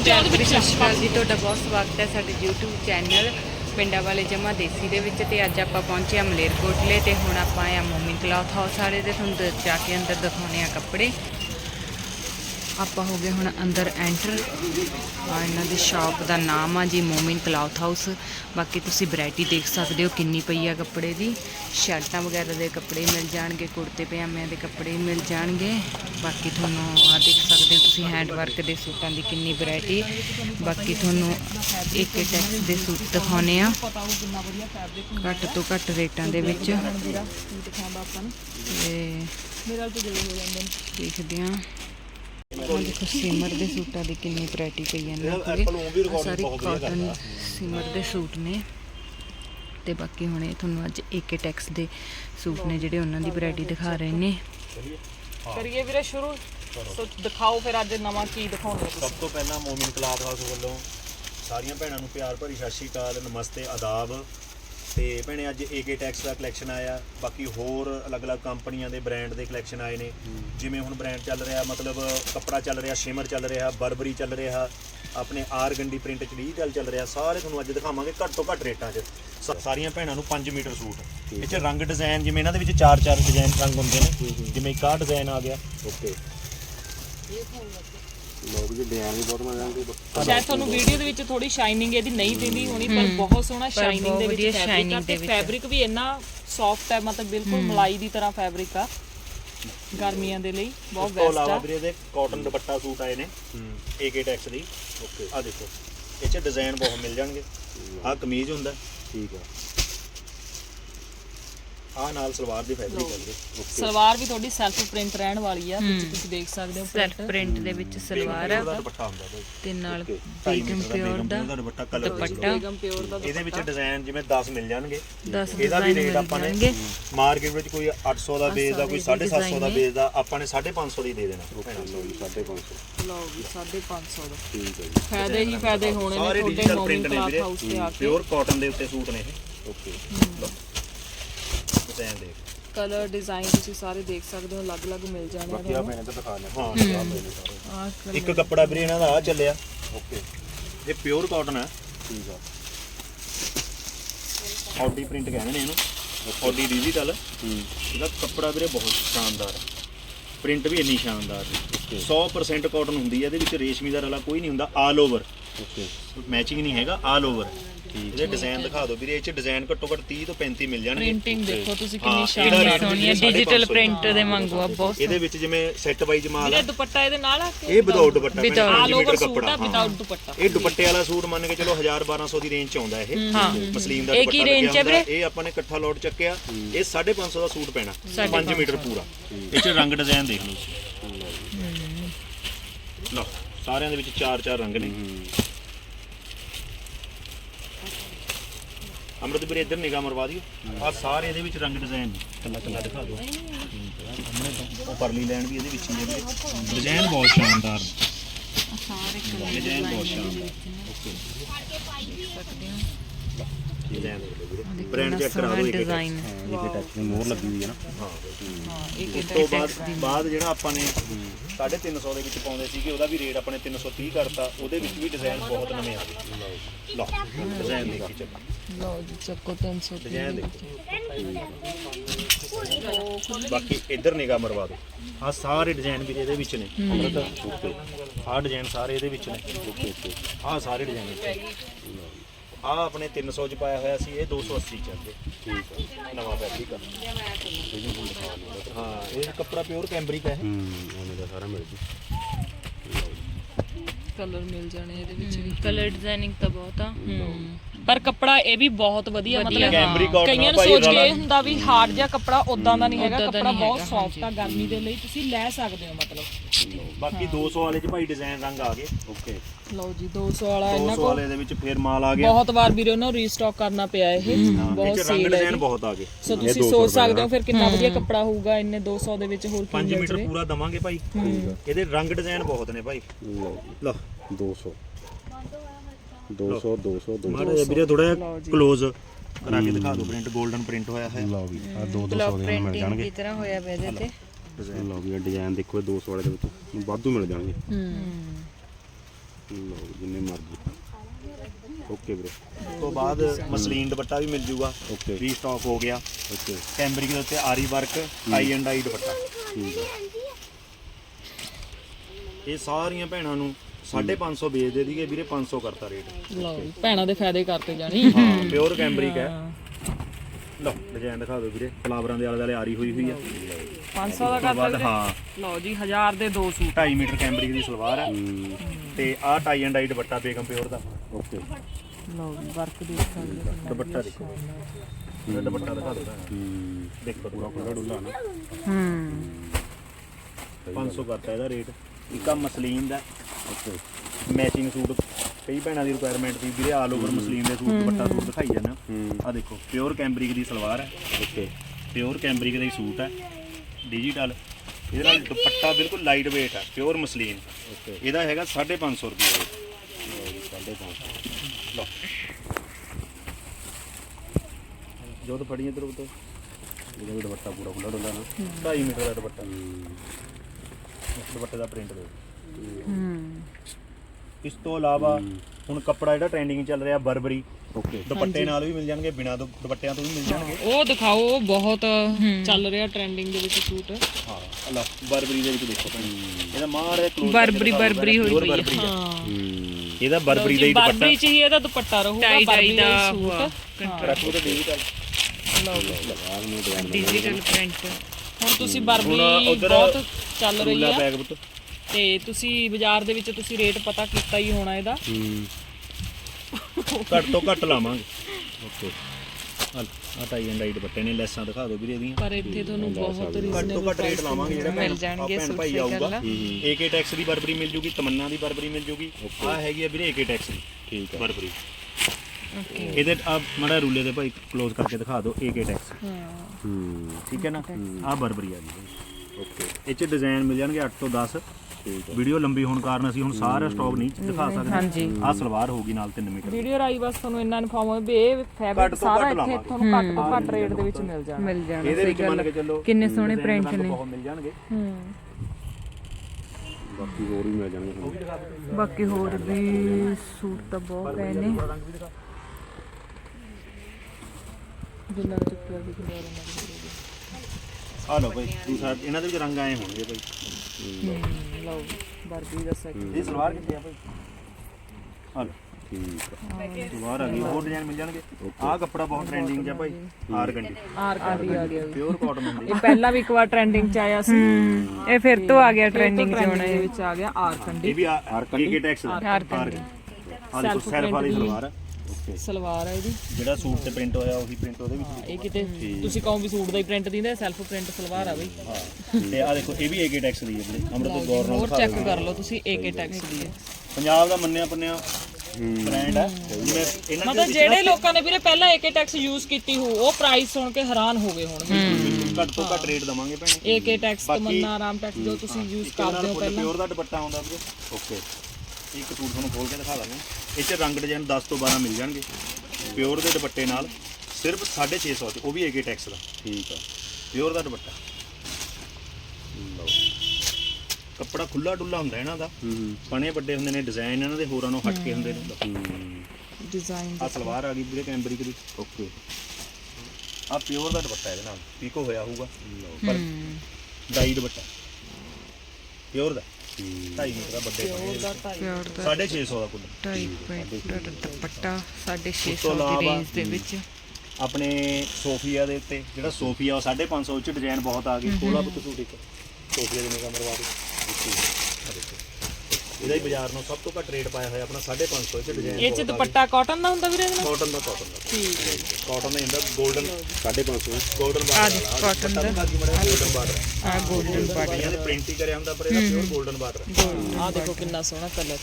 ਸਤਿ ਸ਼੍ਰੀ ਅਕਾਲ ਜੀ ਤੁਹਾਡਾ ਬਹੁਤ ਸਵਾਗਤ ਹੈ ਸਾਡੇ YouTube ਚੈਨਲ ਪਿੰਡਾਂ ਵਾਲੇ ਜਮਾ ਦੇਸੀ ਦੇ ਵਿੱਚ ਤੇ ਅੱਜ ਆਪਾਂ ਪਹੁੰਚੇ ਆ ਮਲੇਰਕੋਟਲੇ ਤੇ ਹੁਣ ਆਪਾਂ ਆ ਮੋਮੀ ਕਲੌਥ ਹਾਊਸ ਵਾਲੇ ਤੇ ਤੁਹਾਨੂੰ ਦ- ਜਾ ਕੇ ਅੰਦਰ ਦਿਖਾਉਣੇ ਆ ਕੱਪੜੇ। ਆਪਾਂ ਹੋ ਗਏ ਹੁਣ ਅੰਦਰ ਐਂਟਰ ਆ, ਇਹਨਾਂ ਦੀ ਸ਼ਾਪ ਦਾ ਨਾਮ ਆ ਜੀ ਮੋਮਿਨ ਕਲੌਥ ਹਾਊਸ ਬਾਕੀ ਤੁਸੀਂ ਵੈਰਾਈਟੀ ਦੇਖ ਸਕਦੇ ਹੋ ਕਿੰਨੀ ਪਈ ਆ ਕੱਪੜੇ ਦੀ। ਸ਼ਰਟਾਂ ਵਗੈਰਾ ਦੇ ਕੱਪੜੇ ਮਿਲ ਜਾਣਗੇ, ਕੁੜਤੇ ਪਜਾਮਿਆਂ ਦੇ ਕੱਪੜੇ ਮਿਲ ਜਾਣਗੇ। ਬਾਕੀ ਤੁਹਾਨੂੰ ਆ ਦੇਖ ਸਕਦੇ ਹੋ ਤੁਸੀਂ ਹੈਂਡ ਵਰਕ ਦੇ ਸੂਟਾਂ ਦੀ ਕਿੰਨੀ ਵੈਰਾਈਟੀ ਬਾਕੀ ਤੁਹਾਨੂੰ ਇੱਕ ਟੈਕਸ ਦੇ ਸੂਟ ਦਿਖਾਉਣੇ ਆ। ਘੱਟ ਤੋਂ ਘੱਟ ਰੇਟਾਂ ਦੇ ਵਿੱਚ। ਤੇ ਦੇਖਦੇ ਹਾਂ। ਆਹ ਦੇਖੋ ਸਿਮਰ ਦੇ ਸੂਟਾਂ ਦੀ ਕਿੰਨੀ ਵੈਰਾਈਟੀ ਪਈ ਹੈ ਕੋਲੇ ਆਹ ਸਾਰੀ ਕਾਟਨ ਸਿਮਰ ਦੇ ਸੂਟ ਨੇ। ਤੇ ਬਾਕੀ ਹੁਣ ਇਹ ਤੁਹਾਨੂੰ ਅੱਜ ਏਕੇ ਟੈਕਸ ਦੇ ਸੂਟ ਨੇ ਜਿਹੜੇ ਉਹਨਾਂ ਦੀ ਵੈਰਾਈਟੀ ਦਿਖਾ ਰਹੇ ਨੇ। ਕਰੀਏ ਵੀਰੇ ਸ਼ੁਰੂ? ਸੋ ਦਿਖਾਓ ਫਿਰ ਅੱਜ ਨਵਾਂ ਕੀ ਦਿਖਾਉਣਾ ਸਭ ਤੋਂ ਪਹਿਲਾਂ ਮੋਮਿਨ ਕਲਾਥ ਹਾਊਸ ਵੱਲੋਂ ਸਾਰੀਆਂ ਭੈਣਾਂ ਨੂੰ ਪਿਆਰ ਭਰੀ ਸਤਿ ਸ਼੍ਰੀ ਅਕਾਲ ਨਮਸਤੇ ਆਦਾਬ। ਤੇ ਭੈਣੇ ਅੱਜ ਏਕੇ ਟੈਕਸ ਦਾ ਕਲੈਕਸ਼ਨ ਆਇਆ ਬਾਕੀ ਹੋਰ ਅਲੱਗ-ਅਲੱਗ ਕੰਪਨੀਆਂ ਦੇ ਬ੍ਰਾਂਡ ਦੇ ਕਲੈਕਸ਼ਨ ਆਏ ਨੇ। ਜਿਵੇਂ ਹੁਣ ਬ੍ਰਾਂਡ ਚੱਲ ਰਿਹਾ ਮਤਲਬ ਕੱਪੜਾ ਚੱਲ ਰਿਹਾ ਸ਼ਿਮਰ ਚੱਲ ਰਿਹਾ ਬਰਬਰੀ ਚੱਲ ਰਿਹਾ ਆਪਣੇ ਆਰ ਗੰਡੀ ਪ੍ਰਿੰਟ ਚ ਡਿਜੀਟਲ ਚੱਲ ਰਿਹਾ ਸਾਰੇ ਤੁਹਾਨੂੰ ਅੱਜ ਦਿਖਾਵਾਂਗੇ ਘੱਟ ਤੋਂ ਘੱਟ ਰੇਟਾਂ 'ਚ। ਸ- ਸਾਰੀਆਂ ਭੈਣਾਂ ਨੂੰ 5 ਮੀਟਰ ਸੂਟ। ਇਹ 'ਚ ਰੰਗ ਡਿਜ਼ਾਈਨ ਜਿਵੇਂ ਇਹਨਾਂ ਦੇ ਵਿੱਚ ਚਾਰ ਚਾਰ ਡਿਜ਼ਾਈਨ ਰੰਗ ਹੁੰਦੇ ਨੇ। ਜਿਵੇਂ ਇੱਕ ਆਹ ਡਿਜ਼ਾਈਨ ਆ ਗਿਆ। ਓਕੇ ਲੋਕ ਜੀ ਡਿਜ਼ਾਈਨ ਵੀ ਬਹੁਤ ਮਿਲਣਗੇ ਸ਼ਾਇਦ ਤੁਹਾਨੂੰ ਵੀਡੀਓ ਦੇ ਵਿੱਚ ਥੋੜੀ ਸ਼ਾਈਨਿੰਗ ਇਹਦੀ ਨਹੀਂ ਦਿੰਦੀ ਹੋਣੀ ਪਰ ਬਹੁਤ ਸੋਹਣਾ ਸ਼ਾਈਨਿੰਗ ਦੇ ਵਿੱਚ ਫੈਬਰਿਕ ਆ ਦੇ ਤੇ ਵਿੱਚ। ਫੈਬਰਿਕ ਵੀ ਇੰਨਾ ਸੌਫਟ ਹੈ ਮਤਲਬ ਬਿਲਕੁਲ ਮਲਾਈ ਦੀ ਤਰ੍ਹਾਂ ਫੈਬਰਿਕ ਆ ਗਰਮੀਆਂ ਦੇ ਲਈ ਬਹੁਤ ਉਸ ਤੋਂ ਬੈਸਟ ਇਲਾਵਾ ਆ। ਵੀਰੇ ਦੇ ਕਾਟਨ ਦੁਪੱਟਾ ਸੂਟ ਆਏ ਨੇ ਏਕੇ ਟੈਕਸ ਦੀ ਓਕੇ। ਆ ਦੇਖੋ ਇਹ ਚ ਡਿਜ਼ਾਈਨ ਬਹੁਤ ਮਿਲ ਜਾਣਗੇ। ਆ। ਕਮੀਜ਼ ਹੁੰਦਾ। ਠੀਕ ਆ। ਆ ਨਾਲ ਸਲਵਾਰ ਦੀ ਫੈਬਰਿਕ ਹੈ ਵੀਰੇ ਸਲਵਾਰ ਵੀ ਤੁਹਾਡੀ ਸੈਲਫ ਪ੍ਰਿੰਟ ਰਹਿਣ ਵਾਲੀ ਆ ਵਿੱਚ ਤੁਸੀਂ ਦੇਖ ਸਕਦੇ ਹੋ ਸੈਲਫ। ਪ੍ਰਿੰਟ ਦੇ ਵਿੱਚ ਸਲਵਾਰ ਆ। ਉਹਦਾ ਦੁਪੱਟਾ ਹੁੰਦਾ ਬਾਈ ਤੇ ਨਾਲ ਬੇਗਮ ਪਿਓਰ ਦਾ ਦੁਪੱਟਾ ਕਲਰ ਦੁਪੱਟਾ। ਬੇਗਮ ਪਿਓਰ ਦਾ ਇਹਦੇ ਵਿੱਚ ਡਿਜ਼ਾਈਨ ਜਿਵੇਂ 10 ਮਿਲ ਜਾਣਗੇ। 10 ਇਹਦਾ ਵੀ ਰੇਟ ਆਪਾਂ ਨੇ ਮਾਰਕੀਟ ਵਿੱਚ ਕੋਈ 800 ਦਾ ਵੇਚਦਾ ਕੋਈ ਸਾਰੇ 750 ਦਾ ਵੇਚਦਾ ਆਪਾਂ ਨੇ 550 ਦੀ ਦੇ ਦੇਣਾ। ਭੈਣਾਂ ਨੂੰ। 550 ਲਓ ਜੀ 550 ਦਾ। ਠੀਕ ਹੈ ਜੀ। ਫਾਇਦੇ ਹੀ ਫਾਇਦੇ ਹੋਣੇ ਨੇ ਸਾਰੇ ਤੁਹਾਡੇ ਡਿਜੀਟਲ ਮੋਮਿਨ ਪ੍ਰਿੰਟ ਨੇ ਕਲਾਥ ਵੀਰੇ ਹਾਊਸ ਤੇ ਆ ਕੇ। ਪਿਓਰ ਕਾਟਨ ਦੇ ਉੱਤੇ ਸੂਟ ਨੇ ਇਹ। ਓਕੇ ਡਿਜ਼ਾਈਨ ਦੇਖ। ਕਲਰ ਡਿਜ਼ਾਈਨ ਤੁਸੀਂ ਸਾਰੇ ਦੇਖ ਸਕਦੇ ਹੋ ਅਲੱਗ-ਅਲੱਗ ਮਿਲ ਜਾਣੇ ਬਾਕੀ ਆ ਮੈਨੇ ਤਾਂ ਦਿਖਾ ਲਿਆ ਹਾਂ ਆਹ ਪਏ ਨੇ ਸਾਰੇ ਆ ਇੱਕ ਕੱਪੜਾ ਵੀਰੇ ਇਹਨਾਂ ਦਾ ਆ ਚੱਲਿਆ। ਓਕੇ। ਇਹ ਪਿਓਰ ਕਾਟਨ ਹੈ ਠੀਕ ਆ। ਆਡੀ ਪ੍ਰਿੰਟ ਕਹਿੰਦੇ ਨੇ ਇਹਨੂੰ। ਆਡੀ ਡਿਜੀਟਲ ਹੂੰ। ਇਹਦਾ ਕੱਪੜਾ ਵੀਰੇ ਬਹੁਤ ਸ਼ਾਨਦਾਰ ਹੈ ਪ੍ਰਿੰਟ ਵੀ ਇੰਨੀ ਸ਼ਾਨਦਾਰ ਹੈ 100% ਕਾਟਨ ਹੁੰਦੀ ਹੈ ਇਹਦੇ ਵਿੱਚ ਰੇਸ਼ਮੀ ਦਾ ਰਲਾ ਕੋਈ ਨਹੀਂ ਹੁੰਦਾ ਆਲ ਓਵਰ ਓਕੇ। ਮੈਚਿੰਗ ਨਹੀਂ ਹੈਗਾ ਆਲ ਓਵਰ ਇਹਦੇ ਡਿਜ਼ਾਈਨ ਦਿਖਾ ਦਿਓ ਵੀਰੇ ਇਹ ਚ ਡਿਜ਼ਾਈਨ ਘੱਟੋ ਘੱਟ 30 ਤੋਂ 35 ਮਿਲ ਜਾਣਗੇ। ਪ੍ਰਿੰਟਿੰਗ ਦੇਖੋ ਤੁਸੀਂ ਕਿੰਨੀ ਸ਼ਾਨਦਾਰ ਸੋਹਣੀ ਹੈ ਡਿਜੀਟਲ ਪ੍ਰਿੰਟ ਦੇ। ਆ ਬਹੁਤ ਇਹਦੇ ਵਿੱਚ ਜਿਵੇਂ ਸੈੱਟ ਵਾਈਜ਼ ਮਾਲ ਵੀਰੇ ਆ। ਦੁਪੱਟਾ ਇਹਦੇ ਨਾਲ ਆ ਇਹ without dupatta Without। All over suit ਆ ਹਾਂ। ਵਿਦਆਊਟ ਦੁਪੱਟਾ। ਇਹ ਦੁਪੱਟੇ ਵਾਲਾ ਸੂਟ ਮੰਨ ਕੇ ਚਲੋ 1000 1200 ਦੀ ਰੇਂਜ ਚ ਆਉਂਦਾ ਇਹ। ਮਸਲੀਨ ਦਾ ਇਹ ਕੀ ਦੁਪੱਟਾ ਲੱਗਿਆ ਹੈ ਵੀਰੇ? ਹੁੰਦਾ, ਇਹ ਆਪਾਂ ਨੇ ਇਕੱਠਾ ਲੋਟ ਚੱਕਿਆ ਇਹ 550 ਦਾ ਸੂਟ ਪੈਣਾ ਸਾਢੇ 5 ਮੀਟਰ ਪੂਰਾ। ਇਹ ਚ ਰੰਗ ਡਿਜ਼ਾਈਨ ਦੇਖ ਲਓ ਤੁਸੀਂ। ਲਓ ਸਾਰਿਆਂ ਦੇ ਵਿੱਚ ਚਾਰ ਚਾਰ ਰੰਗ ਨੇ। ਅਮਰਤ ਵੀਰੇ ਇੱਧਰ ਨਿਗਾਹ ਮਰਵਾ ਦਿਓ। ਆ ਸਾਰੇ ਇਹਦੇ ਵਿੱਚ ਰੰਗ ਡਿਜ਼ਾਈਨ ਨੇ। ਕੱਲਾ ਕੱਲਾ ਦਿਖਾ ਦਿਓ। ਉਹ ਪਰਲੀ ਲਾਈਨ ਵੀ ਇਹਦੇ ਵਿੱਚ ਹੀ ਹੈ ਵੀਰੇ। ਡਿਜ਼ਾਈਨ ਬਹੁਤ ਸ਼ਾਨਦਾਰ। ਨੇ ਡਿਜ਼ਾਈਨ ਬਹੁਤ ਸ਼ਾਨਦਾਰ। ਡਿਜ਼ਾਈਨ ਬ੍ਰਾਂਡ ਚੈੱਕ ਕਰਾ ਦਿਓ ਇੱਕ ਡਿਜ਼ਾਈਨ ਇਹ ਟੱਚ ਦੀ ਮੋਹਰ ਲੱਗੀ ਹੋਈ ਹੈ ਨਾ। ਹਾਂ ਇੱਕ ਉਸ ਤੋਂ ਬਾਅਦ ਬਾਅਦ ਜਿਹੜਾ ਆਪਾਂ ਨੇ 350 ਦੇ ਵਿੱਚ ਪਾਉਂਦੇ ਸੀਗੇ ਉਹਦਾ ਵੀ ਰੇਟ ਆਪਾਂ ਨੇ 330 ਕਰਤਾ। ਉਹਦੇ ਵਿੱਚ ਵੀ ਡਿਜ਼ਾਈਨ ਬਹੁਤ ਨਵੇਂ ਆ ਗਏ। ਲਓ ਡਿਜ਼ਾਈਨ ਦੇਖੀ ਚੱਲ। ਲਓ ਜੀ ਚੱਕੋ 300 ਡਿਜ਼ਾਈਨ ਦੇਖੋ। ਬਾਕੀ ਇੱਧਰ ਨਿਗਾਹ ਮਰਵਾ ਦਿਓ। ਆ ਸਾਰੇ ਡਿਜ਼ਾਈਨ ਵੀ ਇਹਦੇ ਵਿੱਚ ਨੇ। ਅਮਰਤ ਓਕੇ ਆ ਡਿਜ਼ਾਈਨ ਸਾਰੇ ਇਹਦੇ ਵਿੱਚ ਨੇ। ਓਕੇ ਓਕੇ ਆ ਸਾਰੇ ਡਿਜ਼ਾਈਨ ਆ ਆਪਣੇ 300 ਚ ਪਾਇਆ ਹੋਇਆ ਸੀ ਇਹ 280 ਚ ਅੱਗੇ। ਠੀਕ ਹੈ ਨਵਾਂ ਫੈਬਰਿਕ ਆ। ਹਾਂ ਇਹ ਕੱਪੜਾ ਪਿਓਰ ਕੈਂਬਰਿਕ ਹੈ ਹੂੰ ਉਹਨੇ ਦਾ ਸਾਰਾ ਮਿਲ ਜੂ। ਕਲਰ ਮਿਲ ਜਾਣੇ ਇਹਦੇ ਵਿੱਚ ਵੀ। ਕਲਰ ਡਿਜ਼ਾਈਨਿੰਗ ਤਾਂ ਬਹੁਤ ਆ। ਪਰ ਕੱਪੜਾ ਇਹ ਵੀ ਬਹੁਤ ਵਧੀਆ ਮਤਲਬ ਕੈਂਬਰਿਕ ਕਾਟਨ ਕਈਆਂ ਆ ਨੂੰ ਸੋਚ ਕੇ ਹੁੰਦਾ ਵੀ ਹਾਰਡ ਜਿਹਾ ਕੱਪੜਾ ਉਦਾਂ ਦਾ ਨਹੀਂ ਹੈਗਾ ਕੱਪੜਾ ਬਹੁਤ ਸੌਫਟ ਆ ਗਰਮੀ ਦੇ ਲਈ ਤੁਸੀਂ ਲੈ ਸਕਦੇ ਹੋ ਮਤਲਬ। ਬਾਕੀ 200 ਵਾਲੇ ਚ ਭਾਈ ਡਿਜ਼ਾਈਨ ਰੰਗ ਆ ਗਏ। ਓਕੇ ਲਓ ਜੀ 200 ਵਾਲਾ ਇਹਨਾਂ 200 ਕੋਲ। ਵਾਲੇ ਦੇ ਵਿੱਚ ਫਿਰ ਮਾਲ ਆ ਗਿਆ। ਬਹੁਤ ਵਾਰ ਵੀਰੇ ਉਹਨਾਂ ਰੀਸਟਾਕ ਕਰਨਾ ਪਿਆ ਇਹ। ਬਹੁਤ ਰੰਗ ਸੇਲ ਡਿਜ਼ਾਈਨ ਹੈ ਬਹੁਤ ਆ ਗਏ। ਸੋ ਤੁਸੀਂ ਸੋਚ ਸਕਦੇ ਹੋ ਫਿਰ ਕਿੰਨਾ ਵਧੀਆ ਕੱਪੜਾ ਹੋਊਗਾ ਇੰਨੇ 200 ਦੇ ਵਿੱਚ ਹੋਰ ਕੀ 5 ਮਿਲ ਮੀਟਰ ਜਵੇ ਪੂਰਾ ਦਵਾਂਗੇ ਭਾਈ। ਇਹਦੇ ਰੰਗ ਡਿਜ਼ਾਈਨ ਬਹੁਤ ਨੇ ਭਾਈ। ਲਓ ਲਓ। ਜੀ 200 200 200 200 ਮਾੜਾ ਜਿਹਾ ਵੀਰੇ ਥੋੜਾ ਕਲੋਜ਼ ਕਰਾ ਕੇ ਦਿਖਾ ਦਿਓ। ਪ੍ਰਿੰਟ 골ਡਨ ਪ੍ਰਿੰਟ ਹੋਇਆ ਹੈ। ਲਓ ਵੀ ਆ 2 200 ਬਲੌਕ ਦੇ ਮਿਲ ਪ੍ਰਿੰਟਿੰਗ ਜਾਣਗੇ। ਦੀ ਤਰ੍ਹਾਂ ਹੋਇਆ ਪਿਆ ਇਹਦੇ ਤੇ। ਲਓ ਵੀ ਡਿਜ਼ਾਈਨ ਦੇਖੋ ਇਹ 200 ਵਾਲੇ ਦੇ ਵਿੱਚ। ਵਾਧੂ ਮਿਲ ਜਾਣਗੇ। ਲਓ ਜਿੰਨੇ ਮਰਜ਼ੀ। ਓਕੇ ਵੀਰੇ। ਉਸ ਤੋਂ ਬਾਅਦ ਮਸਲੀਨ ਦੁਪੱਟਾ ਵੀ ਮਿਲ ਜੂਗਾ। ਓਕੇ। ਰੀਸਟਾਕ ਹੋ ਗਿਆ। ਓਕੇ। ਕੈਂਬਰਿਕ ਦੇ ਉੱਤੇ ਆਰੀ ਵਰਕ ਆਈ ਐਂਡ ਆਈ ਦੁਪੱਟਾ। ਠੀਕ ਹੈ ਇਹ ਸਾਰੀਆਂ ਭੈਣਾਂ ਨੂੰ 550 ਵੇਚ ਦੇ ਦੀਏ ਵੀਰੇ 500 ਕਰਤਾ ਰੇਟ ਲਓ ਭੈਣਾਂ ਦੇ ਫਾਇਦੇ ਕਰਤੇ ਜਾਣੀ। ਹਾਂ ਪਿਓਰ ਕੈਂਬਰਿਕ ਹੈ। ਲਓ ਡਿਜ਼ਾਈਨ ਦਿਖਾ ਦਿਓ ਵੀਰੇ। ਫਲਾਵਰਾਂ ਦੇ ਆਲੇ ਦੁਆਲੇ ਆਰੀ ਹੋਈ ਹੋਈ ਆ। 500 ਦਾ ਉਸ ਤੋਂ ਬਾਅਦ ਕਰਤਾ ਹਾਂ। ਲਓ ਜੀ 1000 ਦੇ ਦੋ ਸੂਟ। 2.5 ਮੀਟਰ ਕੈਂਬਰਿਕ ਦੀ ਸਲਵਾਰ ਹੈ ਹੂੰ। ਤੇ ਆਹ tie and dye dupatta Begum pure the. Okay. ਲਓ ਜੀ ਵਰਕ ਦੇਖ ਸਕਦੇ ਹੋ ਦੁਪੱਟਾ ਦੇਖੋ। ਇਹਦਾ ਦੁਪੱਟਾ ਦਿਖਾ ਦਿਓ। ਭੈਣਾਂ ਹੂੰ। ਦੇਖੋ ਪੂਰਾ ਖੁੱਲਾ ਡੁੱਲਾ ਨਾ। ਹੂੰ। 500 ਕਰਤਾ ਇਹਦਾ ਰੇਟ। ਇੱਕ ਆ ਮਸਲੀਨ ਦਾ। ਓਕੇ। Matching suit. ਕਈ ਭੈਣਾਂ ਦੀ ਰਿਕੁਆਇਰਮੈਂਟ ਸੀ ਵੀਰੇ ਆਲ ਓਵਰ ਮਸਲੀਨ ਦੇ ਸੂਟ ਦੁਪੱਟਾ ਸੂਟ ਦਿਖਾਈ ਜਾਂਦਾ ਹੂੰ। ਆ ਦੇਖੋ ਪਿਓਰ ਕੈਂਬਰਿਕ ਦੀ ਸਲਵਾਰ ਹੈ ਓਕੇ। ਪਿਓਰ ਕੈਂਬਰਿਕ ਦਾ ਹੀ ਸੂਟ ਹੈ ਡਿਜੀਟਲ ਇਹਦੇ ਨਾਲ ਦੁਪੱਟਾ ਬਿਲਕੁਲ ਲਾਈਟ weight ਹੈ ਪਿਓਰ ਮਸਲੀਨ ਓਕੇ ਇਹਦਾ ਹੈਗਾ 550 ਰੁਪਏ। ਰੇਟ ਸਾਢੇ ਪੰਜ ਸੌ। ਲਓ। ਜੋ ਤਾਂ ਫੜੀ ਇਧਰ ਇਹਦਾ ਵੀ ਦੁਪੱਟਾ ਪੂਰਾ ਖੁੱਲਾ ਡੁੱਲਾ ਨਾ। 2.5 ਮੀਟਰ ਦਾ ਦੁਪੱਟਾ। ਦੁਪੱਟੇ ਦਾ ਪ੍ਰਿੰਟ ਦੇ ਹੂੰ। ਇਸ ਤੋਂ ਇਲਾਵਾ ਹੁਣ ਕੱਪੜਾ ਜਿਹੜਾ ਟ੍ਰੈਂਡਿੰਗ ਚੱਲ ਰਿਹਾ ਬਰਬਰੀ ਓਕੇ ਦੁਪੱਟੇ ਨਾਲ ਵੀ ਮਿਲ ਜਾਣਗੇ ਬਿਨਾਂ ਦੁਪੱਟਿਆਂ ਤੋਂ ਵੀ ਮਿਲ ਜਾਣਗੇ। ਉਹ ਦਿਖਾਓ ਉਹ ਬਹੁਤ ਚੱਲ ਰਿਹਾ ਟ੍ਰੈਂਡਿੰਗ ਦੇ ਵਿੱਚ ਸੂਟ। ਹਾਂ ਅੱਲਾ ਬਰਬਰੀ ਦੇ ਵਿੱਚ ਦੇਖੋ ਭੈਣ ਇਹਦਾ ਮਾਰ ਕਲੋਜ਼ ਬਰਬਰੀ- ਬਰਬਰੀ ਹੋਈ ਹੋਈ ਹੈ। ਹਾਂ। ਹੂੰ। ਇਹਦਾ ਬਰਬਰੀ ਦਾ ਹੀ ਦੁਪੱਟਾ। ਬਾਰਬਰੀ ਚ ਹੀ ਇਹਦਾ ਦੁਪੱਟਾ ਰਹੂਗਾ ਬਾਰਬਰੀ ਦਾ ਸੂਟ। ਰੱਖੋ ਤੇ ਡਿਜੀਟਲ ਡਿਜ਼ਾਈਨ ਡਿਜੀਟਲ ਪ੍ਰਿੰਟ ਹੁਣ ਤੁਸੀਂ ਬਾਰਬਰੀ ਬਹੁਤ ਚੱਲ ਰਹੀ ਬੁੱਤ ਤੇ ਤੁਸੀਂ ਬਾਜ਼ਾਰ ਦੇ ਵਿੱਚ ਤੁਸੀਂ ਰੇਟ ਪਤਾ ਕੀਤਾ ਹੀ ਹੋਣਾ ਇਹਦਾ। ਹੂੰ। ਘੱਟ ਤੋਂ ਘੱਟ ਲਾਵਾਂਗੇ। ਓਕੇ। ਹਲ ਆ ਟਾਈ ਐਂਡ ਆਈ ਦੁਪੱਟੇ ਨੇ ਲੈਸਾਂ ਦਿਖਾ ਦਿਓ ਵੀਰੇ ਇਹਦੀਆਂ। ਪਰ ਇੱਥੇ ਤੁਹਾਨੂੰ ਬਹੁਤ ਘੱਟ ਤੋਂ ਰੀਜ਼ਨੇਬਲ ਘੱਟ ਰੇਟ ਲਾਵਾਂਗੇ ਜਿਹੜਾ ਮਿਲ ਜਾਣਗੇ ਭੈਣ ਭਾਈ ਆਊਗਾ। ਏਕੇ ਟੈਕਸ ਦੀ ਬਰਬਰੀ ਮਿਲ ਜੂਗੀ ਤਮੰਨਾ ਦੀ ਬਰਬਰੀ ਮਿਲ ਜੂਗੀ। ਆ ਹੈਗੀ ਆ ਵੀਰੇ ਏਕੇ ਟੈਕਸ ਦੀ ਠੀਕ ਹੈ ਬਰਬਰੀ। ਓਕੇ। ਇਹਦੇ ਆ ਮੜਾ ਰੂਲੇ ਦੇ ਭਾਈ ক্লোਜ਼ ਕਰਕੇ ਦਿਖਾ ਦਿਓ ਏਕੇ ਟੈਕਸ ਹੂੰ। ਠੀਕ ਹੈ ਨਾ? ਆ ਬਰਬਰੀ ਆ ਗਈ। ਓਕੇ। ਇਹ ਚ ਡਿਜ਼ਾਈਨ ਮਿਲ ਜਾਣਗੇ 8 ਤੋਂ 10 ਠੀਕ ਹੈ ਵੀਡੀਓ ਲੰਬੀ ਹੋਣ ਕਾਰਨ ਅਸੀਂ ਹੁਣ ਸਾਰਾ ਸਟਾਕ ਨਹੀਂ ਦਿਖਾ ਸਕਦੇ। ਹਾਂਜੀ। ਆ ਸਲਵਾਰ ਹੋਗੀ ਨਾਲ 3 ਮੀਟਰ ਵੀਡੀਓ ਰਾਈ ਬਸ ਤੁਹਾਨੂੰ ਇੰਨਾ ਇਨਫਾਰਮ ਹੋਵੇ ਵੀ ਇਹ ਘੱਟ ਫੈਬਰਿਕ ਤੋਂ ਸਾਰਾ ਘੱਟ ਇੱਥੇ ਲਾਵਾਂਗੇ। ਤੁਹਾਨੂੰ ਘੱਟ ਤੋਂ ਘੱਟ ਰੇਟ ਦੇ ਵਿੱਚ ਮਿਲ ਜਾਣਾ। ਮਿਲ ਜਾਣਾ ਇਹਦੇ ਵਿੱਚ ਮੰਨ ਕੇ ਚੱਲੋ ਕਿੰਨੇ ਸੋਹਣੇ design ਰੰਗ ਨੇ। ਬਹੁਤ ਮਿਲ ਜਾਣਗੇ। ਹੂੰ ਬਾਕੀ ਹੋਰ ਵੀ ਮਿਲ ਜਾਣਗੇ ਤੁਹਾਨੂੰ। ਬਾਕੀ ਹੋਰ ਵੀ ਸੂਟ ਤਾਂ ਬਹੁਤ ਪਏ ਨੇ। ਜਿੰਨਾ ਚੁੱਕਿਆ ਵੀ ਕਿੰਨਾ ਆ ਲਓ ਭਾਈ ਦੂਸਰਾ ਇਹਨਾਂ ਦੇ ਵਿੱਚ ਰੰਗ ਆਏ ਹੋਣਗੇ ਭਾਈ ਲਓ ਬਾਰਬਰੀ ਦਾ ਸੈਟ ਇਹ ਸਲਵਾਰ ਕਿੱਥੇ ਆ ਭਾਈ? ਆ ਲਓ। ਠੀਕ ਹੈ ਸਲਵਾਰ ਆ ਗਈ ਹੋਰ ਡਿਜ਼ਾਈਨ ਮਿਲ ਜਾਣਗੇ? ਆਹ ਕੱਪੜਾ ਬਹੁਤ ਟ੍ਰੈਂਡਿੰਗ 'ਚ ਆ ਭਾਈ ਆਰ ਗੰਡੀ ਆਰ ਕਾਡੀ ਆ ਗਿਆ ਪਿਓਰ ਕਾਟਨ ਹੁੰਦੀ। ਇਹ ਪਹਿਲਾਂ ਵੀ ਇੱਕ ਵਾਰ ਟ੍ਰੈਂਡਿੰਗ ਚ ਆਇਆ ਸੀ। ਇਹ ਫਿਰ ਤੋਂ ਆ ਗਿਆ ਟ੍ਰੈਂਡਿੰਗ ਚ ਹੋਣਾ ਇਹ। ਵਿੱਚ ਆ ਗਿਆ ਆਰ ਕੰਡੀ ਇਹ ਵੀ ਆਰ ਕੇ ਟੈਕਸ ਦਾ ਆਰ ਕੰਡੀ। ਆ ਦੇਖੋ ਸੈਲਫ ਵਾਲੀ ਸਲਵਾਰ। ਆ ਸਲਵਾਰ ਹੈ ਇਹਦੀ। ਜਿਹੜਾ ਸੂਟ ਤੇ ਪ੍ਰਿੰਟ ਹੋਇਆ ਉਹੀ ਪ੍ਰਿੰਟ ਉਹਦੇ ਵਿੱਚ ਇਹ ਕਿਤੇ ਤੁਸੀਂ ਕਹੋ ਵੀ ਸੂਟ ਦਾ ਹੀ ਪ੍ਰਿੰਟ ਦਿੰਦੇ ਸੈਲਫ ਪ੍ਰਿੰਟ ਸਲਵਾਰ ਆ ਬਈ। ਹਾਂ। ਤੇ ਆ ਦੇਖੋ ਇਹ ਵੀ ਏਕੇ ਟੈਕਸ ਦੀ ਹੈ ਵੀਰੇ ਅਮਰਤ ਗੌਰ ਨਾਲ ਹੋਰ ਦਿਖਾ ਚੈੱਕ। ਕਰ ਲਓ ਤੁਸੀਂ ਏਕੇ ਟੈਕਸ ਦੀ ਹੈ। ਪੰਜਾਬ ਦਾ ਮੰਨਿਆ ਪੰਨਿਆ ਬ੍ਰਾਂਡ ਹੈ। ਜਿਵੇਂ ਇਹਨਾਂ ਦੇ ਮਤਲਬ ਜਿਹੜੇ ਲੋਕਾਂ ਨੇ ਵੀਰੇ ਪਹਿਲਾਂ ਏਕੇ ਟੈਕਸ ਯੂਜ਼ ਕੀਤੀ ਹੋ ਉਹ ਪ੍ਰਾਈਸ ਸੁਣ ਕੇ ਹੈਰਾਨ ਹੋ ਗਏ ਹੋਣਗੇ। ਬਿਲਕੁਲ ਘੱਟ ਤੋਂ ਘੱਟ ਰੇਟ ਦਵਾਂਗੇ ਭੈਣੇ। ਏਕੇ ਟੈਕਸ ਤਮੰਨਾ ਆਰਾਮ ਟੈਕਸ ਜੋ ਤੁਸੀਂ ਯੂਜ਼ ਕਰਦੇ ਹੋ ਪਹਿਲਾਂ। ਪਿਓਰ ਦਾ ਦੁਪੱਟਾ ਆਉਂਦਾ ਵੀਰੇ। ਓਕੇ ਇੱਕ ਸੂਟ ਤੁਹਾਨੂੰ ਖੋਲ ਕੇ ਦਿਖਾ ਦਾਂਗੇ। ਇਹ ਚ ਰੰਗ ਡਿਜ਼ਾਈਨ 10 ਤੋਂ 12 ਮਿਲ ਜਾਣਗੇ। ਪਿਓਰ ਦੇ ਦੁਪੱਟੇ ਨਾਲ ਸਿਰਫ 650 ਚ ਉਹ ਵੀ ਏਕੇ ਟੈਕਸ ਦਾ। ਠੀਕ ਹੈ ਪਿਓਰ ਦਾ ਦੁਪੱਟਾ। ਕੱਪੜਾ ਖੁੱਲਾ ਡੁੱਲਾ ਹੁੰਦਾ ਇਹਨਾਂ ਦਾ। ਹੂੰ ਪਣੇ ਵੱਡੇ ਹੁੰਦੇ ਨੇ ਡਿਜ਼ਾਈਨ ਇਹਨਾਂ ਦੇ ਹੋਰਾਂ ਨੂੰ ਹਟ ਕੇ ਹੁੰਦੇ ਨੇ। ਡਿਜ਼ਾਈਨ ਆ ਸਲਵਾਰ ਆ ਗਈ ਵੀਰੇ ਕੈਂਬਰਿਕ ਦੀ। ਓਕੇ। ਆ ਪਿਓਰ ਦਾ ਦੁਪੱਟਾ ਇਹਦੇ ਨਾਲ। ਪੀਕੋ ਹੋਇਆ ਹੋਊਗਾ। ਪਰ ਡਾਈ ਦੁਪੱਟਾ। ਪਿਓਰ ਦਾ। 2.5 ਮੀਟਰ ਦਾ ਵੱਡੇ ਦਾ ਢਾਈ ਪਿਓਰ ਦਾ 650 ਦਾ ਕੁੱਲ। ਢਾਈ ਮੀਟਰ ਦੁਪੱਟਾ 650 ਤੋਂ ਦੀ ਇਲਾਵਾ- ਰੇਂਜ ਦੇ ਵਿੱਚ। ਆਪਣੇ ਸੋਫੀਆ ਦੇ ਉੱਤੇ ਜਿਹੜਾ ਸੋਫੀਆ ਉਹ 550 ਚ ਡਿਜ਼ਾਈਨ ਬਹੁਤ ਆ ਗਏ ਕੋਲਾ ਬੁੱਤ ਸੂਟ ਇੱਕ। ਸੋਫੀਆ ਦੇ ਨਿਗਾਹ ਮਰਵਾ ਦੇਖੋ। ਇਹਦਾ ਹੀ ਬਾਜ਼ਾਰ ਨੂੰ ਸਭ ਤੋਂ ਘੱਟ ਰੇਟ ਪਾਇਆ ਹੋਇਆ ਆਪਣਾ 550 ਚ ਡਿਜ਼ਾਈਨ ਇਹ ਚ ਦੁਪੱਟਾ ਕਾਟਨ ਦਾ ਹੁੰਦਾ ਵੀਰੇ ਇਹਦੇ ਨਾਲ? ਕਾਟਨ ਦਾ ਕਾਟਨ ਦਾ। ਠੀਕ ਹੈ। ਕਾਟਨ ਦਾ ਇਹਦਾ 골ਡਨ 550 골ਡਨ ਬਾਰਡਰ ਆ। ਜੀ ਕਾਟਨ ਦਾ 골ਡਨ ਬਾਰਡਰ ਆ। Golden border. ਇਹਨਾਂ ਨੇ ਪ੍ਰਿੰਟ ਹੀ ਕਰਿਆ ਹੁੰਦਾ ਪਰ ਇਹਦਾ ਪਿਓਰ 골ਡਨ ਬਾਰਡਰ ਆ। ਦੇਖੋ ਕਿੰਨਾ ਸੋਹਣਾ ਕਲਰ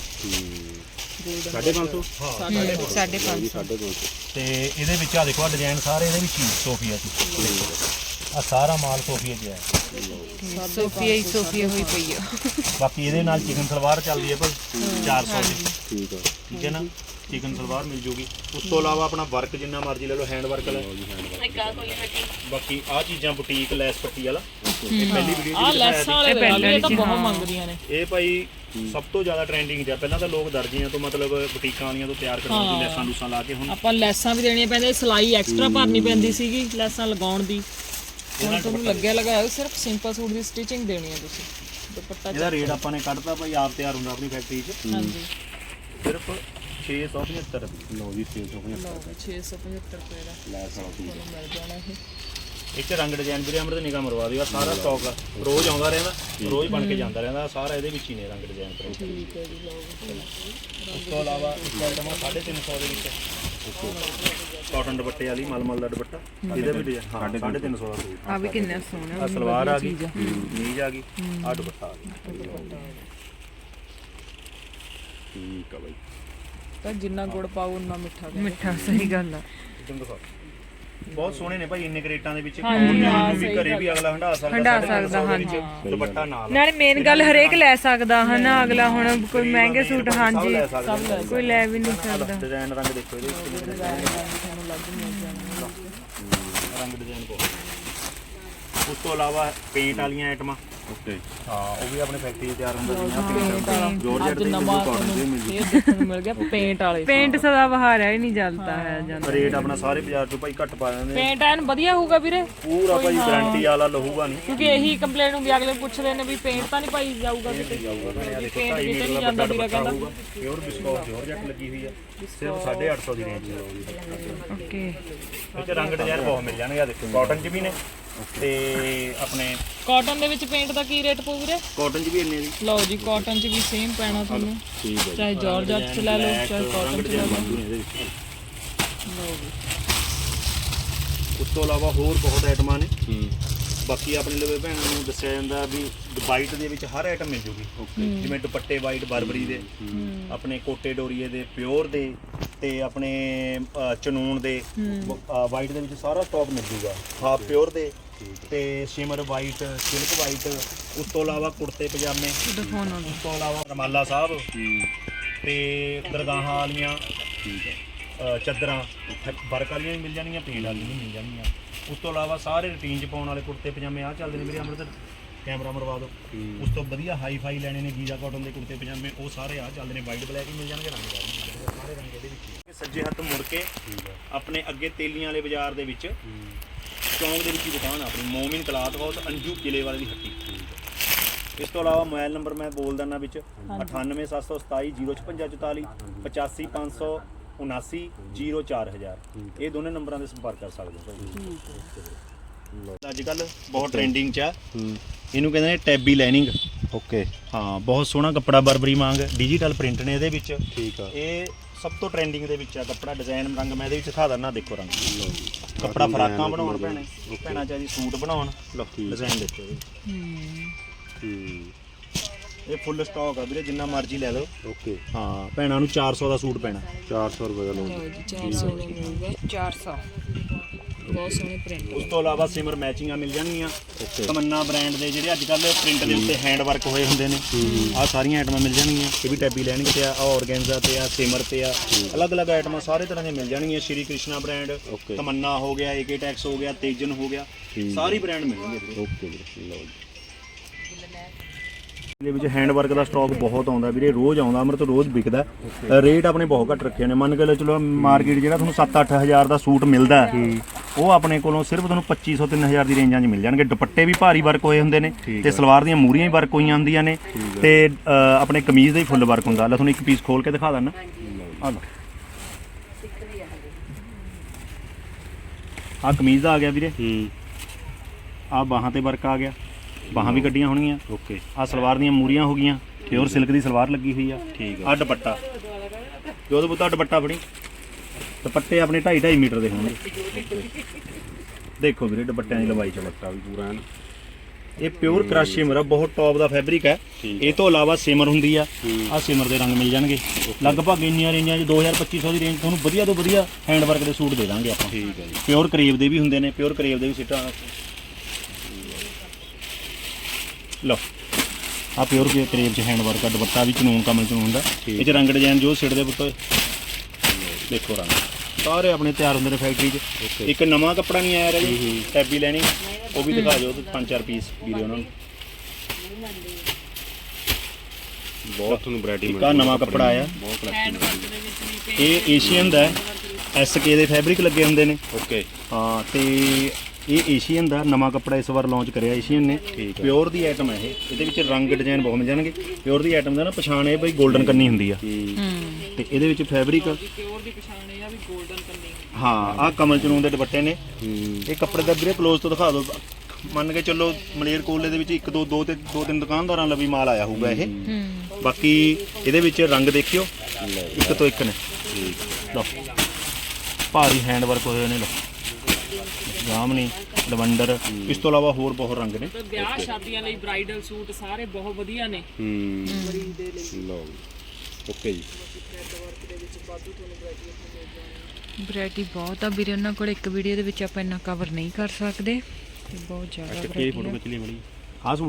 ਸਾਢੇ 550 ਹਾਂ ਸਾਢੇ 550 ਤੇ ਇਹਦੇ ਵਿੱਚ ਆ ਦੇਖੋ ਆ ਡਿਜ਼ਾਈਨ ਸਾਰੇ ਇਹਦੇ ਵਿੱਚ ਸੋਫੀਆ ਚ ਆ ਸਾਰਾ ਮਾਲ ਸੋਫੀਆ ਚ ਹੈ। ਸੋਫੀਆ ਹੀ ਸੋਫੀਆ ਹੋਈ ਪਈ ਆ। ਬਾਕੀ ਇਹਦੇ ਨਾਲ ਚਿਕਨ ਸਲਵਾਰ ਚੱਲਦੀ ਹੈ ਭਾਈ 400 ਦੀ। ਠੀਕ ਹੈ ਠੀਕ ਹੈ ਨਾ? ਚਿਕਨ ਸਲਵਾਰ ਮਿਲ ਜੂਗੀ। ਉਸ ਤੋਂ ਇਲਾਵਾ ਆਪਣਾ ਵਰਕ ਜਿੰਨਾ ਮਰਜ਼ੀ ਲੈ ਲਓ ਹੈਂਡ ਵਰਕ ਲੈ। ਬਾਕੀ ਆ ਚੀਜ਼ਾਂ ਬੁਟੀਕ ਲੈਸ ਪੱਟੀ ਵਾਲਾ। ਇਹ ਪਹਿਲੀ ਵੀਡੀਓ ਆ ਲੈਸਾਂ ਵਾਲੇ ਵੇਖ ਲਓ, ਇਹ ਤਾਂ ਬਹੁਤ ਮੰਗਦੀਆਂ ਨੇ। ਇਹ ਭਾਈ ਸਭ ਤੋਂ ਜ਼ਿਆਦਾ ਟ੍ਰੈਂਡਿੰਗ 'ਚ ਆ ਪਹਿਲਾਂ ਤਾਂ ਲੋਕ ਦਰਜੀਆਂ ਤੋਂ ਮਤਲਬ ਬੁਟੀਕਾਂ ਵਾਲੀਆਂ ਤੋਂ ਤਿਆਰ ਕਰਵਾਉਣ ਦੀ ਲੈਸਾਂ ਲੂਸਾਂ ਲਾ ਕੇ ਹੁਣ ਆਪਾਂ ਲੈਸਾਂ ਵੀ ਦੇਣੀਆਂ ਪੈਂਦੀਆਂ ਸਿਲਾਈ ਐਕਸਟਰਾ ਭਰਨੀ ਪੈਂਦੀ ਸੀਗੀ ਲੈਸਾਂ ਲਗਾਉਣ ਦੀ। ਹੁਣ ਤੁਹਾਨੂੰ ਲੱਗਿਆ ਲਗਾਇਆ ਹੋਇਆ, ਸਿਰਫ ਸਿੰਪਲ ਸੂਟ ਦੀ ਸਟਿਚਿੰਗ ਦੇਣੀ ਹੈ ਤੁਸੀਂ। ਦੁਪੱਟਾ ਇਹਦਾ ਰੇਟ ਆਪਾਂ ਨੇ ਕੱਢਤਾ ਭਾਈ ਆਪ ਤਿਆਰ ਹੁੰਦਾ ਆਪਣੀ ਫੈਕਟਰੀ 'ਚ। ਹਾਂਜੀ। ਸਿਰਫ 675 ਰੁਪਏ ਲਓ ਜੀ 675 ਲਓ ਵੀ 675 ਰੁਪਏ ਦਾ। ਤੁਹਾਨੂੰ ਮਿਲ ਜਾਣਾ ਇਹ। 'ਚ ਰੰਗ ਡਿਜ਼ਾਈਨ ਵੀਰੇ ਅਮਰਤ ਨਿਗਾਹ ਮਰਵਾ ਦਿਓ ਸਾਰਾ ਸਟਾਕ ਰੋਜ਼ ਆਉਂਦਾ ਰਹਿੰਦਾ ਰੋਜ਼ ਬਣ ਕੇ ਜਾਂਦਾ ਰਹਿੰਦਾ ਸਾਰਾ ਇਹਦੇ ਵਿੱਚ ਹੀ ਨੇ ਰੰਗ ਡਿਜ਼ਾਈਨ ਪ੍ਰਿੰਟ ਠੀਕ ਹੈ ਜੀ ਲਓ ਉਸ ਤੋਂ ਇਲਾਵਾ ਇੱਕ ਆਈਟਮ ਆ 350 ਦੇ ਵਿੱਚ। ਕਾਟਨ ਦੁਪੱਟੇ ਵਾਲੀ ਮਲਮਲ ਦਾ ਦੁਪੱਟਾ। ਇਹਦਾ ਵੀ ਡਿਜ਼ਾਈਨ ਹਾਂ 350 ਦਾ ਸੂਟ। ਆ ਵੀ ਕਿੰਨਾ ਸੋਹਣਾ ਆ ਸਲਵਾਰ ਆ ਗਈ ਨੀਜ ਆ ਗਈ ਆ ਦੁਪੱਟਾ ਆ ਗਿਆ। ਠੀਕ ਆ ਬਾਈ। ਤਾਂ ਜਿੰਨਾ ਗੁੜ ਪਾਓ ਉਨਾ ਮਿੱਠਾ। ਮਿੱਠਾ ਸਹੀ ਗੱਲ ਆ। ਤੁਹਾਨੂੰ ਦਿਖਾਓ। ਬਹੁਤ ਸੋਹਣੇ ਨੇ ਭਾਈ ਇੰਨੇ ਕਰੇਟਾਂ ਦੇ ਵਿੱਚ। ਹਾਂਜੀ, ਹਾਂ, ਨੂੰ ਵੀ ਸਹੀ ਘਰੇ ਵੀ ਅਗਲਾ ਹੰਡਾ ਸਕਦਾ ਹੰਢਾ ਤਿੰਨ ਸਕਦਾ, ਸੌ ਦੇ ਵਿੱਚ ਹਾਂਜੀ। ਦੁਪੱਟਾ ਨਾਲ। ਨਾਲੇ ਮੇਨ ਗੱਲ ਹਰੇਕ ਲੈ ਸਕਦਾ ਹਨਾ ਅਗਲਾ ਹੁਣ ਕੋਈ ਮਹਿੰਗੇ ਸੂਟ ਹਾਂਜੀ ਸਭ ਲੈ ਕੋਈ ਲੈ ਵੀ ਨਹੀਂ ਸਕਦਾ। ਡਿਜ਼ਾਈਨ ਰੰਗ ਦੇਖੋ ਇਹਦੇ ਵਿੱਚ ਕਿੰਨੇ design ਨੇ। ਰੰਗ ਡਿਜ਼ਾਈਨ ਬਹੁਤ ਉਸ ਤੋਂ ਇਲਾਵਾ ਪੇਂਟ ਵਾਲੀਆਂ ਆਈਟਮਾਂ ਓਕੇ। ਹਾਂ ਉਹ ਵੀ ਆਪਣੇ ਫੈਕਟਰੀ ਤਿਆਰ ਹੁੰਦਾ ਜਿਹੀਆਂ ਜੋਰਜਟ ਅੱਜ ਦੇ ਨਵਾਂ ਤੁਹਾਨੂੰ ਇਹ ਦੇਖਣ ਨੂੰ ਮਿਲ ਗਿਆ ਪੇਂਟ ਵਾਲੇ ਪੇਂਟ ਸਦਾ ਬਹਾਰ ਹੈ ਹੀ ਨਹੀਂ ਜਲਦਾ ਹੈ ਜਾਂਦਾ ਰੇਟ ਆਪਣਾ ਸਾਰੇ ਬਾਜ਼ਾਰ ਤੋਂ ਭਾਈ ਘੱਟ ਪਾ ਦਿੰਦੇ ਨੇ। ਪੇਂਟ ਐਨ ਵਧੀਆ ਹੋਊਗਾ ਵੀਰੇ। ਪੂਰਾ ਭਾਈ ਗਾਰੰਟੀ ਵਾਲਾ ਲਹੂਗਾ ਨਹੀਂ। ਕਿਉਂਕਿ ਇਹੀ ਕੰਪਲੇਂਟ ਹੁੰਦੀ ਅਗਲੇ ਪੁੱਛਦੇ ਨੇ ਵੀ ਪੇਂਟ ਤਾਂ ਨਹੀਂ ਪਾਈ ਜਾਊਗਾ ਕਿਤੇ। ਪੇਂਟ ਕਿਤੇ ਨਹੀਂ ਜਾਂਦਾ ਵੀਰਾ ਕਹਿੰਦਾ। ਪਿਓਰ ਬਿਸਕੌਟ ਜੋਰਜਟ ਲੱਗੀ ਹੋਈ ਆ। ਸਿਰਫ 850 ਦੀ ਰੇਂਜ ਓਕੇ ਇਹ ਚ ਰੰਗ ਡਿਜ਼ਾਈਨ ਬਹੁਤ ਮਿਲ ਜਾਣਗੇ ਆ ਦੇਖੋ ਕਾਟਨ ਚ ਵੀ ਨੇ। ਤੇ ਆਪਣੇ ਕਾਟਨ ਦੇ ਵਿੱਚ ਪੇਂਟ ਦਾ ਕੀ ਰੇਟ ਪਊ ਵੀਰੇ? ਕਾਟਨ ਚ ਵੀ ਇੰਨੇ ਦੀ। ਲਓ ਜੀ ਕਾਟਨ 'ਚ ਵੀ ਸੇਮ ਪੈਣਾ ਤੁਹਾਨੂੰ। ਠੀਕ ਹੈ ਚਾਹੇ ਜਾਰਜਟ 'ਚ ਲੈ ਲਓ ਚਾਹੇ ਕਾਟਨ 'ਚ ਲੈ ਲਓ। ਜੀ। ਉਸ ਤੋਂ ਇਲਾਵਾ ਹੋਰ ਬਹੁਤ ਆਈਟਮਾਂ ਨੇ। ਹੂੰ। ਬਾਕੀ ਆਪਣੇ ਲਵੇ ਭੈਣਾਂ ਨੂੰ ਦੱਸਿਆ ਜਾਂਦਾ ਵੀ ਵਾਈਟ ਦੇ ਵਿੱਚ ਹਰ ਆਈਟਮ ਮਿਲ ਜੂਗੀ ਓਕੇ ਜਿਵੇਂ ਦੁਪੱਟੇ ਵਾਈਟ ਬਰਬਰੀ ਦੇ। ਆਪਣੇ ਕੋਟੇ ਡੋਰੀਏ ਦੇ ਪਿਓਰ ਦੇ ਤੇ ਆਪਣੇ ਚਨੂਨ ਦੇ। ਵਾਈਟ ਦੇ ਵਿੱਚ ਸਾਰਾ ਸਟਾਕ ਮਿਲ ਜੂਗਾ ਹਾਫ ਪਿਓਰ ਦੇ। ਤੇ ਸ਼ਿਮਰ ਵਾਈਟ ਸਿਲਕ ਵਾਈਟ ਉਸ ਤੋਂ ਇਲਾਵਾ ਕੁੜਤੇ ਪਜਾਮੇ ਉਸ ਤੋਂ ਇਲਾਵਾ ਰਮਾਲਾ ਸਾਹਿਬ ਤੇ ਦਰਗਾਹਾਂ ਵਾਲੀਆਂ ਠੀਕ ਹੈ ਚਾਦਰਾਂ ਵਰਕ ਵਾਲੀਆਂ ਵੀ ਮਿਲ ਜਾਣਗੀਆਂ ਪੇਂਟ ਵਾਲੀਆਂ ਵੀ ਮਿਲ ਜਾਣਗੀਆਂ ਉਸ ਤੋਂ ਇਲਾਵਾ ਸਾਰੇ ਰੂਟੀਨ 'ਚ ਪਾਉਣ ਵਾਲੇ ਕੁੜਤੇ ਪਜਾਮੇ ਆ ਚੱਲਦੇ ਨੇ ਵੀਰੇ ਅੰਮ੍ਰਿਤ ਕੈਮਰਾ ਮਰਵਾ ਦਿਓ। ਉਸ ਤੋਂ ਵਧੀਆ ਹਾਈ ਫਾਈ ਲੈਣੇ ਨੇ ਗੀਜ਼ਾ ਕਾਟਨ ਦੇ ਕੁੜਤੇ ਪਜਾਮੇ ਉਹ ਸਾਰੇ ਆ ਚੱਲਦੇ ਨੇ ਵਾਈਟ ਬਲੈਕ ਹੀ ਮਿਲ ਜਾਣਗੇ ਰੰਗਦਾਰ ਸਾਰੇ ਰੰਗ ਇਹਦੇ ਵਿੱਚ। ਸੱਜੇ ਹੱਥ ਮੁੜ ਕੇ ਆਪਣੇ ਅੱਗੇ ਤੇਲੀਆਂ ਵਾਲੇ ਬਾਜ਼ਾਰ ਦੇ ਵਿੱਚ ਚੌਂਕ ਦੇ ਵਿੱਚ ਹੀ ਦੁਕਾਨ ਆ ਆਪਣੀ ਮੋਮਿਨ ਕਲਾਥ ਹਾਊਸ ਅੰਜੂ ਕਿਲੇ ਵਾਲੇ ਦੀ ਹੱਟੀ। ਇਸ ਤੋਂ ਇਲਾਵਾ ਮੋਬਾਈਲ ਨੰਬਰ ਮੈਂ ਬੋਲ ਦਿੰਦਾ ਵਿੱਚ 9877705644 85579 ਇਹ ਦੋਨੇ ਨੰਬਰਾਂ ਤੇ ਸੰਪਰਕ ਕਰ ਸਕਦੇ ਹੋ ਭਾਈ। ਅੱਜ ਕੱਲ ਬਹੁਤ ਟ੍ਰੈਂਡਿੰਗ 'ਚ ਆ। ਇਹਨੂੰ ਕਹਿੰਦੇ ਨੇ ਟੈਬੀ ਲਾਈਨਿੰਗ। ਓਕੇ। ਹਾਂ ਬਹੁਤ ਸੋਹਣਾ ਕੱਪੜਾ ਬਰਬਰੀ ਵਾਂਗ ਡਿਜੀਟਲ ਪ੍ਰਿੰਟ ਨੇ ਇਹਦੇ ਵਿੱਚ। ਠੀਕ ਆ। ਇਹ ਸਭ ਤੋਂ ਟ੍ਰੈਂਡਿੰਗ ਦੇ ਵਿੱਚ ਆ ਕੱਪੜਾ ਡਿਜ਼ਾਈਨ ਰੰਗ ਮੈਂ ਇਹਦੇ ਵਿੱਚ ਦਿਖਾ ਦਿੰਦਾ ਦੇਖੋ ਰੰਗ। ਕੱਪੜਾ ਫਰਾਕਾਂ ਬਣਾਉਣ ਭੈਣੇ ਭੈਣਾਂ ਚਾਹੀ ਸੂਟ ਬਣਾਉਣ ਡਿਜ਼ਾਈਨ ਦੇਖੋ। ਹੂੰ। ਇਹ ਫੁੱਲ ਸਟਾਕ ਆ ਵੀਰੇ ਜਿੰਨਾ ਮਰਜ਼ੀ ਲੈ ਲਓ। ਓਕੇ। ਹਾਂ ਭੈਣਾਂ ਨੂੰ 400 ਦਾ ਸੂਟ ਪੈਣਾ। 400 ਰੁਪਏ ਦਾ ਲੋਨ ਲਓ ਜੀ 400 ਦਾ ਮਿਲੂਗਾ 400 ਬਹੁਤ ਸੋਹਣੇ ਪ੍ਰਿੰਟ ਉਸ ਤੋਂ ਇਲਾਵਾ ਸਿਮਰ ਮੈਚਿੰਗਾਂ ਮਿਲ ਜਾਣਗੀਆਂ। ਤਮੰਨਾ ਬ੍ਰਾਂਡ ਦੇ ਜਿਹੜੇ ਅੱਜ ਕੱਲ ਪ੍ਰਿੰਟ ਦੇ ਉੱਤੇ ਹੈਂਡ ਵਰਕ ਹੋਏ ਹੁੰਦੇ ਨੇ। ਆਹ ਸਾਰੀਆਂ ਆਈਟਮਾਂ ਮਿਲ ਜਾਣਗੀਆਂ। ਇਹ ਵੀ ਟੈਬੀ ਲੈਣਗੇ ਤੇ ਆ ਆਰਗੈਂਜ਼ਾ ਤੇ ਆ ਸਿਮਰ ਤੇ ਆ। ਅਲੱਗ-ਅਲੱਗ ਆਈਟਮਾਂ ਸਾਰੇ ਤਰ੍ਹਾਂ ਦੀਆਂ ਮਿਲ ਜਾਣਗੀਆਂ। ਸ਼੍ਰੀ ਕ੍ਰਿਸ਼ਨਾ ਬ੍ਰਾਂਡ. ਤਮੰਨਾ ਹੋ ਗਿਆ ਏਕੇ ਟੈਕਸ ਹੋ ਗਿਆ ਤੇਜਨ ਹੋ ਗਿਆ। ਸਾਰੀ ਬ੍ਰਾਂਡ ਮਿਲਣਗੇ ਓਕੇ ਵੀਰੇ ਲਓ ਜੀ। ਇਹਦੇ ਵਿੱਚ ਹੈਂਡ ਵਰਕ ਦਾ ਸਟਾਕ ਬਹੁਤ ਆਉਂਦਾ ਵੀਰੇ ਰੋਜ਼ ਆਉਂਦਾ ਅਮਰ ਤੋਂ ਰੋਜ਼ ਵਿਕਦਾ। ਰੇਟ ਆਪਣੇ ਬਹੁਤ ਘੱਟ ਰੱਖੇ ਨੇ। ਮੰਨ ਕੇ ਲਓ ਚਲੋ ਮਾਰਕੀਟ ਜਿਹੜਾ ਤੁਹਾਨੂੰ 7-8 ਹਜ਼ਾਰ ਦਾ ਸੂਟ ਮਿਲਦਾ ਹੈ, ਉਹ ਆਪਣੇ ਕੋਲੋਂ ਸਿਰਫ ਤੁਹਾਨੂੰ 2500 3000 ਦੀ ਰੇਂਜਾਂ 'ਚ ਮਿਲ ਜਾਣਗੇ। ਦੁਪੱਟੇ ਵੀ ਭਾਰੀ ਵਰਕ ਹੋਏ ਹੁੰਦੇ ਨੇ ਤੇ ਸਲਵਾਰ ਦੀਆਂ ਮੂਰੀਆਂ ਵੀ ਵਰਕ ਹੋਈਆਂ ਹੁੰਦੀਆਂ ਨੇ ਤੇ ਆਪਣੇ ਕਮੀਜ਼ ਦਾ ਹੀ ਫੁੱਲ ਵਰਕ ਹੁੰਦਾ। ਲੈ ਤੁਹਾਨੂੰ ਇੱਕ ਪੀਸ ਖੋਲ ਕੇ ਦਿਖਾ ਆ ਲਓ। ਆ ਕਮੀਜ਼ ਦਾ ਆ ਗਿਆ ਵੀਰੇ। ਹੂੰ। ਆ ਬਾਹਾਂ ਤੇ ਵਰਕ ਆ ਗਿਆ। ਬਾਹਾਂ ਵੀ ਕੱਢੀਆਂ ਹੋਣਗੀਆਂ। ਓਕੇ। ਆ ਸਲਵਾਰ ਦੀਆਂ ਮੂਰੀਆਂ ਹੋ ਗਈਆਂ ਪਿਓਰ ਸਿਲਕ ਦੀ ਸਲਵਾਰ ਲੱਗੀ ਹੋਈ ਆ। ਠੀਕ ਆ। ਦੁਪੱਟਾ। ਜੋ ਤੋਂ ਬੁੱਤਾ ਦੁਪੱਟਾ ਫੜੀ। ਦੁਪੱਟੇ ਆਪਣੇ 2.5 2.5 ਮੀਟਰ ਦੇ ਹੋਣਗੇ। ਦੇਖੋ ਵੀਰੇ ਦੁਪੱਟਿਆਂ ਦੀ ਲੰਬਾਈ ਚ। ਬੱਟਾ ਵੀ ਪੂਰਾ ਹੈ ਨਾ। ਇਹ ਪਿਓਰ ਕ੍ਰਸ਼ ਸਿਮਰ ਆ ਬਹੁਤ ਟੌਪ ਦਾ ਫੈਬਰਿਕ ਹੈ। ਇਹ ਤੋਂ ਇਲਾਵਾ ਸਿਮਰ ਹੁੰਦੀ ਆ। ਆ ਸਿਮਰ ਦੇ ਰੰਗ ਮਿਲ ਜਾਣਗੇ। ਲਗਭਗ ਇੰਨੀਆਂ ਰੇਂਜਾਂ 'ਚ 2000 2500 ਦੀ ਰੇਂਜ ਤੁਹਾਨੂੰ ਵਧੀਆ ਤੋਂ ਵਧੀਆ ਹੈਂਡ ਵਰਕ ਦੇ ਸੂਟ ਦੇ ਦਾਂਗੇ ਆਪਾਂ। ਠੀਕ ਹੈ ਜੀ। ਪਿਓਰ ਕਰੇਵ ਦੇ ਵੀ ਹੁੰਦੇ ਨੇ ਪਿਓਰ ਕਰੇਵ ਦੇ ਵੀ ਸਿੱਟਾਂ ਲਓ। ਆ ਪਿਓਰ ਕਰੇਵ ਚ ਹੈਂਡ ਵਰਕ ਆ ਦੁਪੱਟਾ ਵੀ ਚਨੂਨ ਕਮਲ ਚਨੂਨ ਦਾ ਇਹ ਚ ਰੰਗ ਡਿਜ਼ਾਈਨ ਜੋ ਸਿੱਟ ਦੇ ਪੁੱਤ ਦੇਖੋ ਰੰਗ। ਸਾਰੇ ਆਪਣੇ ਤਿਆਰ ਹੁੰਦੇ ਨੇ ਫੈਕਟਰੀ 'ਚ। ਇੱਕ ਨਵਾਂ ਕੱਪੜਾ ਨਹੀਂ ਆਇਆ ਜੀ ਟੈਬੀ ਲੈਣੀ। ਉਹ ਵੀ ਦਿਖਾ ਦਿਓ ਤੇ ਪੰਜ ਚਾਰ ਪੀਸ ਵੀਰੇ ਉਹਨਾਂ ਨੂੰ। ਬਹੁਤ ਤੁਹਾਨੂੰ ਵੈਰਾਈਟੀ ਇੱਕ ਆਹ ਨਵਾਂ ਕੱਪੜਾ ਆਇਆ। ਬਹੁਤ ਕਲੈਕਸ਼ਨ ਇਹ ਏਸ਼ੀਅਨ ਦਾ ਐਸਕੇ ਦੇ ਫੈਬਰਿਕ ਲੱਗੇ ਹੁੰਦੇ ਨੇ। ਓਕੇ। ਹਾਂ ਤੇ ਇਹ ਏਸ਼ੀਅਨ ਦਾ ਨਵਾਂ ਕੱਪੜਾ ਇਸ ਵਾਰ ਲਾਂਚ ਕਰਿਆ ਏਸ਼ੀਅਨ ਨੇ। ਪਿਓਰ ਦੀ ਆਈਟਮ ਹੈ ਇਹ। ਇਹਦੇ ਵਿੱਚ ਰੰਗ ਡਿਜ਼ਾਈਨ ਬਹੁਤ ਮਿਲ ਜਾਣਗੇ। ਪਿਓਰ ਦੀ ਆਈਟਮ ਦਾ ਨਾ ਪਛਾਣ ਇਹ ਬਈ 골ਡਨ ਕੰਨੀ ਹੁੰਦੀ ਆ। ਤੇ ਇਹਦੇ ਵਿੱਚ ਫੈਬਰਿਕ ਪਿਓਰ ਦੀ ਪਛਾਣ ਇਹ ਆ ਵੀ 골ਡਨ ਕੰਨੀ। ਹਾਂ ਆਹ ਕਮਲ ਚਨੂਨ ਦੇ ਦੁਪੱਟੇ ਨੇ। ਇਹ ਕੱਪੜੇ ਦਾ ਵੀਰੇ ਕਲੋਜ਼ ਤੋਂ ਦਿਖਾ ਦਿਓ। ਮੰਨ ਕੇ ਚੱਲੋ ਮਲੇਰ ਕੋਲੇ ਦੇ ਵਿੱਚ ਇੱਕ ਦੋ ਦੋ ਤੇ ਦੋ ਤਿੰਨ ਦੁਕਾਨਦਾਰਾਂ ਲਈ ਵੀ ਮਾਲ ਆਇਆ ਹੋਊਗਾ ਇਹ। ਬਾਕੀ ਇਹਦੇ ਵਿੱਚ ਰੰਗ ਦੇਖਿਓ। ਇੱਕ ਤੋਂ ਇੱਕ ਨੇ। ਲਓ। ਭਾਰੀ ਹੈਂਡ ਵਰਕ ਹੋਏ ਹੋਏ ਨੇ ਲਓ। ਜਾਮਨੀ ਲਵੰਡਰ ਇਸ ਤੋਂ ਇਲਾਵਾ ਹੋਰ ਬਹੁਤ ਰੰਗ ਨੇ। ਵਿਆਹ ਸ਼ਾਦੀਆਂ ਲਈ ਬ੍ਰਾਈਡਲ ਸੂਟ ਸਾਰੇ ਬਹੁਤ ਵਧੀਆ ਨੇ। ਹੂੰ ਲਓ ਓਕੇ ਜੀ। ਵੈਰਾਈਟੀ ਬਹੁਤ ਆ ਵੀਰੇ ਉਹਨਾਂ ਕੋਲ ਇੱਕ ਵੀਡੀਓ ਦੇ ਵਿੱਚ ਆਪਾਂ ਇੰਨਾ ਕਵਰ ਨਹੀਂ ਕਰ ਸਕਦੇ ਤੇ ਬਹੁਤ ਜ਼ਿਆਦਾ ਚੱਕੀ variety ਆ। ਫੋਟੋ ਖਿੱਚ ਲਈ ਮੜੀ ਆਹ ਸੂਟ